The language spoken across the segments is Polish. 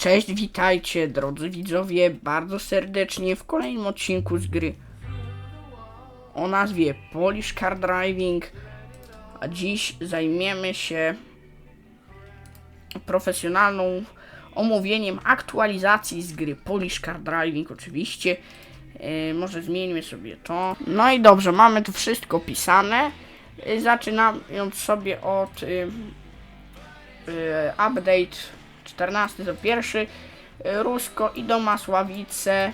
Cześć, witajcie drodzy widzowie bardzo serdecznie w kolejnym odcinku z gry o nazwie Polish Car Driving. A dziś zajmiemy się profesjonalną omówieniem aktualizacji z gry Polish Car Driving oczywiście. Yy, może zmieńmy sobie to. No i dobrze, mamy tu wszystko pisane. Yy, zaczynając sobie od yy, update 14 to pierwszy yy, Rusko i do Masławice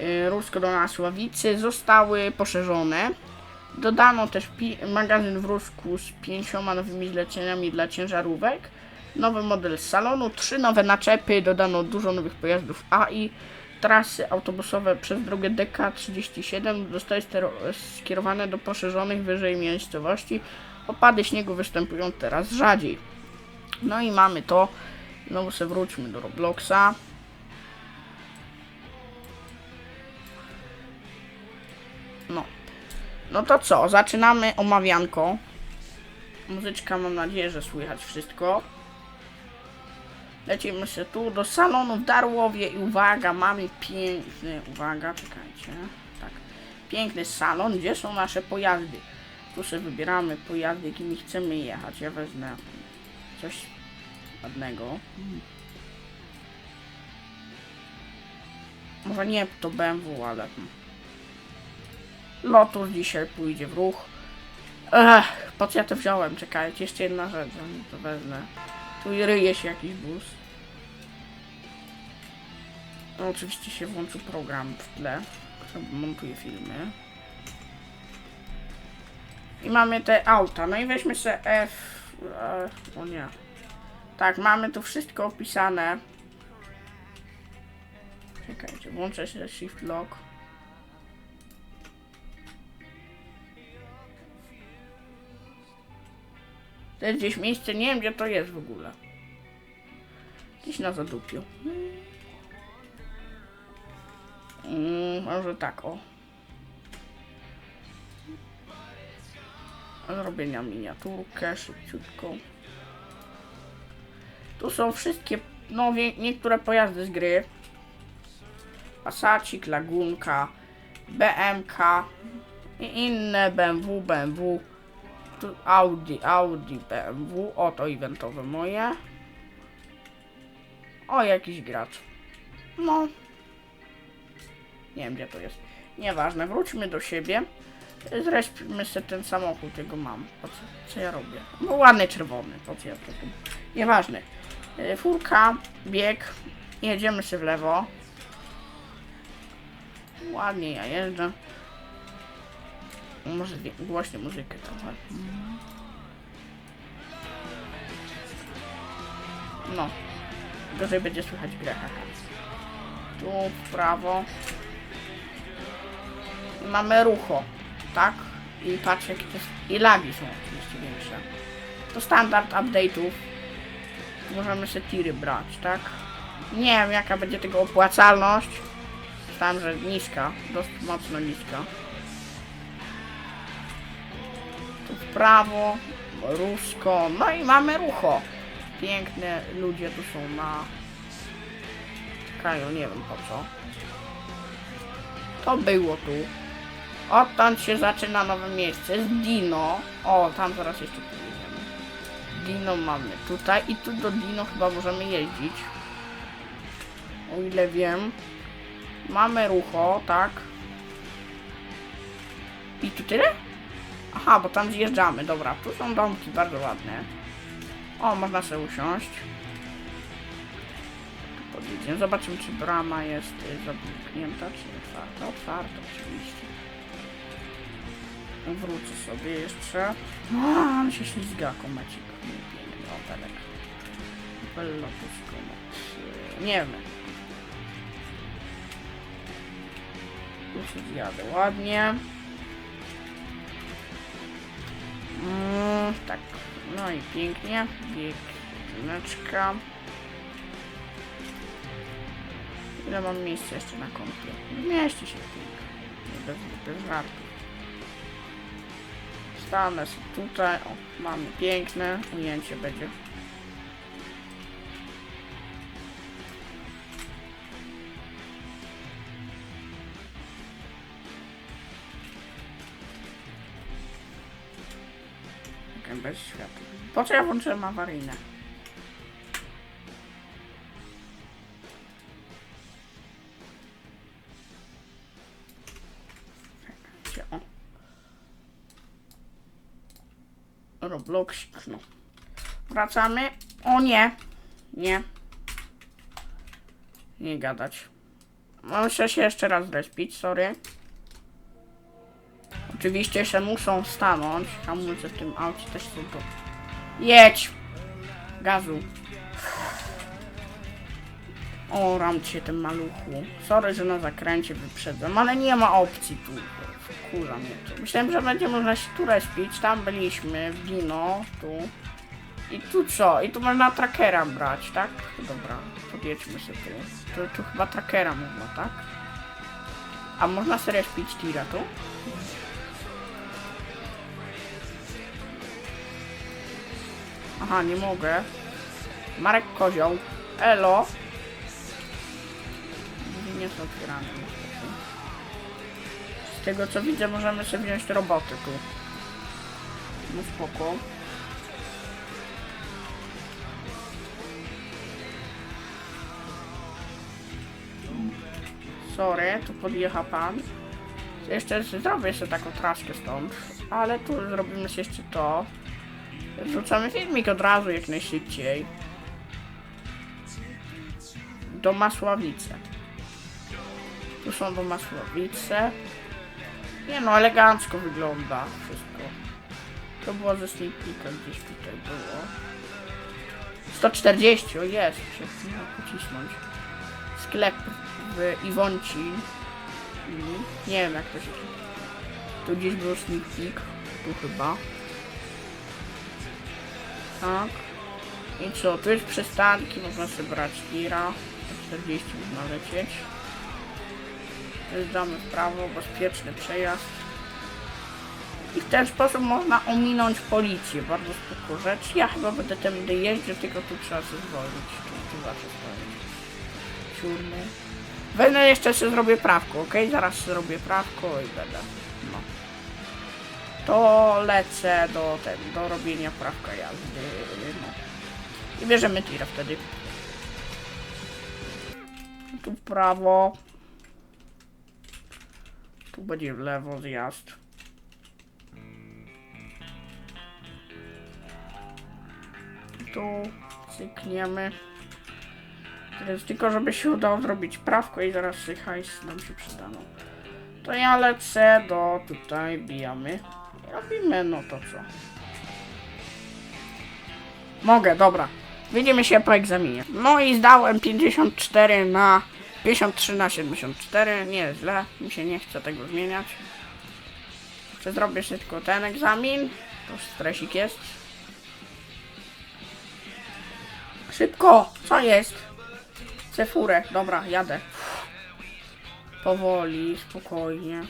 yy, Rusko do Masławicy zostały poszerzone. Dodano też magazyn w Rusku z pięcioma nowymi zleceniami dla ciężarówek. Nowy model salonu, trzy nowe naczepy, dodano dużo nowych pojazdów AI. Trasy autobusowe przez drogę DK37 zostały skierowane do poszerzonych wyżej miejscowości. Opady śniegu występują teraz rzadziej. No i mamy to. Znowu sobie wróćmy do Robloxa. No. No to co? Zaczynamy omawianko. Muzyczka mam nadzieję, że słychać wszystko. Lecimy się tu do salonu w Darłowie i uwaga, mamy piękny, uwaga, czekajcie, tak, piękny salon, gdzie są nasze pojazdy. Tu sobie wybieramy pojazdy, jakimi chcemy jechać. Ja wezmę coś ładnego. Może nie to BMW, ale... Lotus dzisiaj pójdzie w ruch. Ech, po co ja to wziąłem? Czekajcie, jeszcze jedna rzecz, zanim to wezmę. Tu ryje się jakiś bus. No, oczywiście się włączył program w tle, który montuje filmy. I mamy te auta. No i weźmy sobie F... E, o nie. Tak, mamy tu wszystko opisane. Czekajcie, włączę się Shift Lock. To jest gdzieś miejsce, nie wiem gdzie to jest w ogóle. Gdzieś na zadupiu. Mm, może tak, o. Zrobienia miniaturkę, szybciutko. Tu są wszystkie, no niektóre pojazdy z gry. Passacik, Lagunka, BMK i inne BMW, BMW. Tu Audi, Audi, BMW. O, to eventowe moje. O, jakiś gracz. No. Nie wiem, gdzie to jest. Nieważne, wróćmy do siebie. Zresztmy sobie ten samochód, jego mam. Co, co ja robię? No ładny czerwony, po co ja to? Nieważne. Y, Furka, bieg. Jedziemy sobie w lewo. Ładnie ja jeżdżę. Może głośniej muzykę trochę. No. Gorzej będzie słychać grę. Tu w prawo. Mamy rucho, tak? I patrz jakie to jest... I lagi są oczywiście większe. To standard update'ów. Możemy sobie tiry brać, tak? Nie wiem jaka będzie tego opłacalność. Myślałem, że niska. Dosyć mocno niska. Tu w prawo. Rusko. No i mamy rucho. Piękne ludzie tu są na... Czekają, nie wiem po co. To było tu. Odtąd się zaczyna nowe miejsce. Z Dino. O, tam zaraz jeszcze pojedziemy. Dino mamy tutaj i tu do Dino chyba możemy jeździć. O ile wiem. Mamy rucho, tak. I tu tyle? Aha, bo tam zjeżdżamy. Dobra, tu są domki bardzo ładne. O, można sobie usiąść. Tu podjedziemy. Zobaczymy, czy brama jest y, zamknięta, czy otwarta. Otwarta, oczywiście. Wrócę sobie jeszcze. O, on się ślizga, komecik. Piękny Lotus Comet. Y, Nie wiem. Tu się zjadę ładnie. Mm, tak. No i pięknie. Bieg, jedyneczka. Ile mam miejsca jeszcze na kąpie? Mieści się pięknie. Bez, bez żartów same są tutaj. O, mamy piękne ujęcie będzie. Bez światła. Po co ja włączyłem awaryjne? Roblox, no. Wracamy. O nie. Nie. Nie gadać. Muszę się jeszcze raz zrespić, sorry. Oczywiście jeszcze muszą stanąć. Hamulce w tym aucie też są tu. Jedź! Gazu. O, ram cię tym maluchu. Sorry, że na zakręcie wyprzedzam, ale nie ma opcji tu. Kurza mnie to. Myślałem, że będzie można się tu respić. Tam byliśmy, w Dino, tu. I tu co? I tu można trackera brać, tak? Dobra, podjedźmy sobie tu. Tu, tu chyba trackera można, tak? A można sobie respić tira tu? Aha, nie mogę. Marek Kozioł. Elo. Nie są otwierane tego co widzę możemy sobie wziąć roboty tu. No spoko. Sorry, tu podjecha pan. Jeszcze zrobię sobie taką traskę stąd. Ale tu zrobimy jeszcze to. Wrzucamy filmik od razu jak najszybciej. Do Masławice. Tu są do Masławice. Nie no, elegancko wygląda wszystko. To było ze sneak peeka gdzieś tutaj było. 140, o jest, się pocisnąć. Sklep w Iwonci. Mhm. Nie wiem jak to się... Tu gdzieś był sneak peek. Tu chyba. Tak. I co, tu jest przystanki, można sobie brać tira. 40 można lecieć. Zdamy w prawo, bezpieczny przejazd. I w ten sposób można ominąć policję. Bardzo spoko rzecz. Ja chyba będę tędy jeździł, tylko tu trzeba się zwolnić. Tu, stoić. Siódmy. Będę jeszcze sobie zrobię prawko, ok? Zaraz zrobię prawko i będę. No. To lecę do ten, do robienia prawka jazdy. No. I bierzemy tira wtedy. Tu w prawo. Tu będzie w lewo zjazd. Tu cykniemy. Teraz tylko, żeby się udało zrobić prawko i zaraz hajs nam się przydaną. To ja lecę do tutaj, bijamy. Robimy no to co. Mogę, dobra. Widzimy się po egzaminie. No i zdałem 54 na 53 na 74. Nie jest źle, mi się nie chce tego zmieniać. Czy zrobię tylko ten egzamin? To stresik jest. Szybko! Co jest? Furę. Dobra, jadę. Powoli, spokojnie.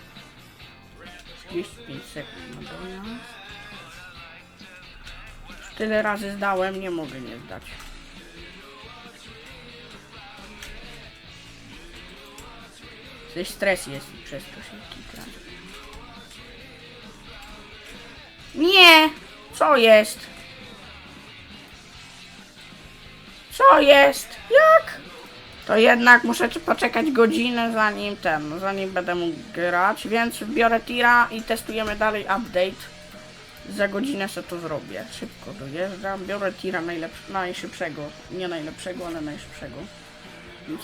35 sekund. Tyle razy zdałem, nie mogę nie zdać. Coś stres jest przez to się kitra. Nie! Co jest? Co jest? Jak? To jednak muszę poczekać godzinę zanim ten, zanim będę mógł grać, więc biorę tira i testujemy dalej update. Za godzinę sobie to zrobię. Szybko dojeżdżam, biorę tira najlepsz- najszybszego, nie najlepszego, ale najszybszego.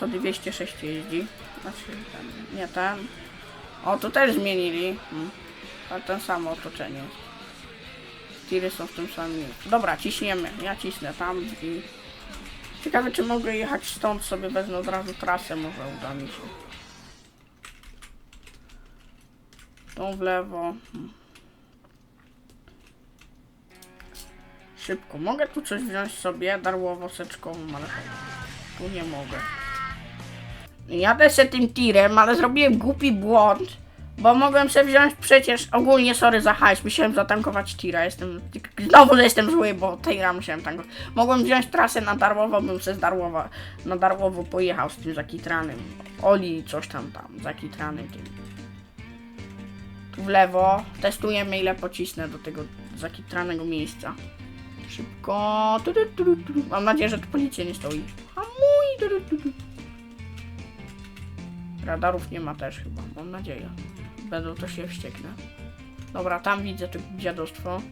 Co 206 jeździ. Znaczy ten, nie ten. O, tu też zmienili. Hmm. Ale ten samo otoczenie. Tiry są w tym samym miejscu. Dobra, ciśniemy. Ja cisnę tam i... Ciekawe, czy mogę jechać stąd sobie wezmę od razu trasę, może uda mi się. Tą w lewo. Hmm. Szybko. Mogę tu coś wziąć sobie, darłowo-seczkową, ale tu nie mogę. Jadę se tym tirem, ale zrobiłem głupi błąd, bo mogłem sobie wziąć przecież, ogólnie sorry za hajs, musiałem zatankować tira, jestem, znowu jestem zły, bo tira musiałem tankować. Mogłem wziąć trasę na Darłowo, bym se z Darłowa, na pojechał z tym zakitranym, Oli coś tam tam, zakitranym tym. Tu w lewo, testujemy ile pocisnę do tego zakitranego miejsca. Szybko. Mam nadzieję, że tu policja nie stoi. Tu, tu. Radarów nie ma też chyba, mam nadzieję. Będą to się wścieknę. Dobra, tam widzę to dziadostwo.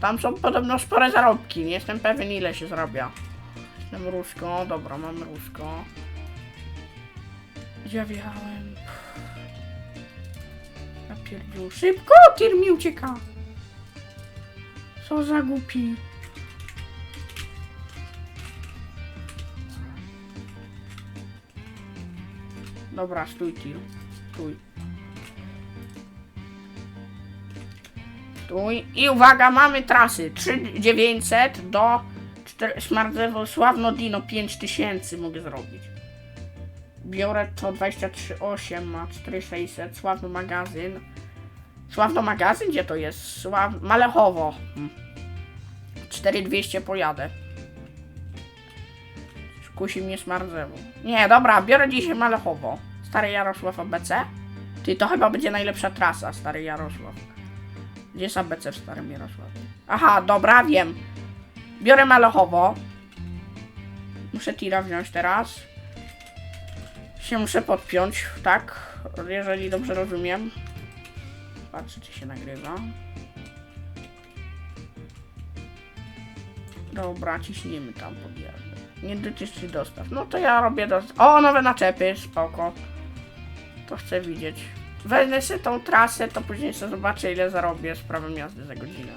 Tam są podobno spore zarobki, nie jestem pewien ile się zarabia. Jestem rusko, dobra, mam rusko. Gdzie wjechałem? Napierdził. Szybko! Tir mi ucieka! Co za głupi. Dobra, stój tir. Stój. Stój. I uwaga, mamy trasy. 3900 do 4, Szmardzewo Sławno Dino 5000 mogę zrobić. Biorę to 238 ma 4600 Sławno magazyn. Sławno magazyn? Gdzie to jest? Sław... Malechowo. Hmm. 4200 pojadę. Kusi mnie Smardzewo. Nie, dobra, biorę dzisiaj Malechowo. Stary Jarosław ABC. Ty, to chyba będzie najlepsza trasa, Stary Jarosław. Gdzie jest ABC w Starym Jarosławie? Aha, dobra, wiem. Biorę Malechowo. Muszę tira wziąć teraz. Się muszę podpiąć, tak? Jeżeli dobrze rozumiem. Patrzę, czy się nagrywa. Dobra, ciśniemy tam podjazdy. Nie dotyczy dostaw. No to ja robię dostaw. O, nowe naczepy, spoko. To chcę widzieć. Wezmę sobie tą trasę, to później sobie zobaczę ile zarobię z prawem jazdy za godzinę.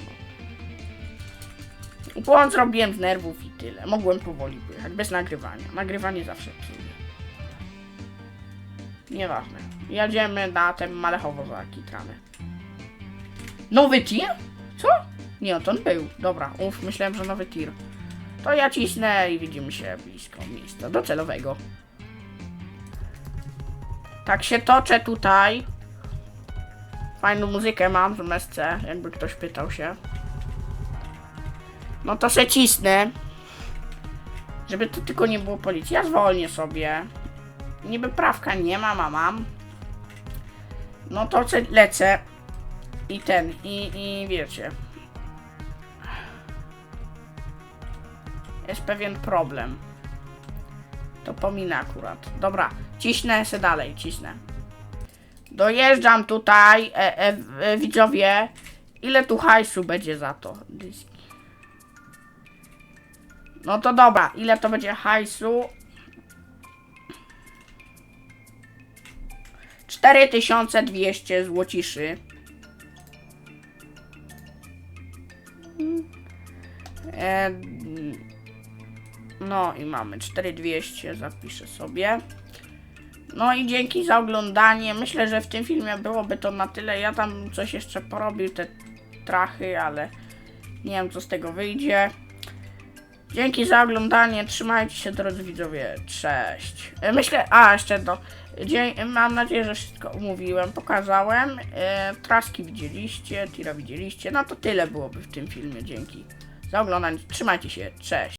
No. Błąd zrobiłem z nerwów i tyle. Mogłem powoli pojechać, bez nagrywania. Nagrywanie zawsze psuje. Nieważne. Jedziemy na ten Malechowo za Kitramy. Nowy tir? Co? Nie, to on był. Dobra, uf, myślałem, że nowy tir. To ja cisnę i widzimy się blisko miejsca docelowego. Tak się toczę tutaj. Fajną muzykę mam w MSC, jakby ktoś pytał się. No to se cisnę. Żeby to tylko nie było policji. Ja zwolnię sobie. Niby prawka nie mam, a mam. No to lecę. I ten, i, i wiecie. Jest pewien problem. To pominę akurat. Dobra, ciśnę se dalej, cisnę. Dojeżdżam tutaj, e, e, e, widzowie. Ile tu hajsu będzie za to? Dyski. No to dobra, ile to będzie hajsu? 4200 złociszy. E, no i mamy 4200, zapiszę sobie. No i dzięki za oglądanie. Myślę, że w tym filmie byłoby to na tyle. Ja tam coś jeszcze porobił, te trachy, ale nie wiem co z tego wyjdzie. Dzięki za oglądanie. Trzymajcie się drodzy widzowie. Cześć. E, Myślę, a jeszcze do. Dzie- mam nadzieję, że wszystko umówiłem, pokazałem. E, traski widzieliście, tira widzieliście. No to tyle byłoby w tym filmie. Dzięki za oglądanie. Trzymajcie się. Cześć.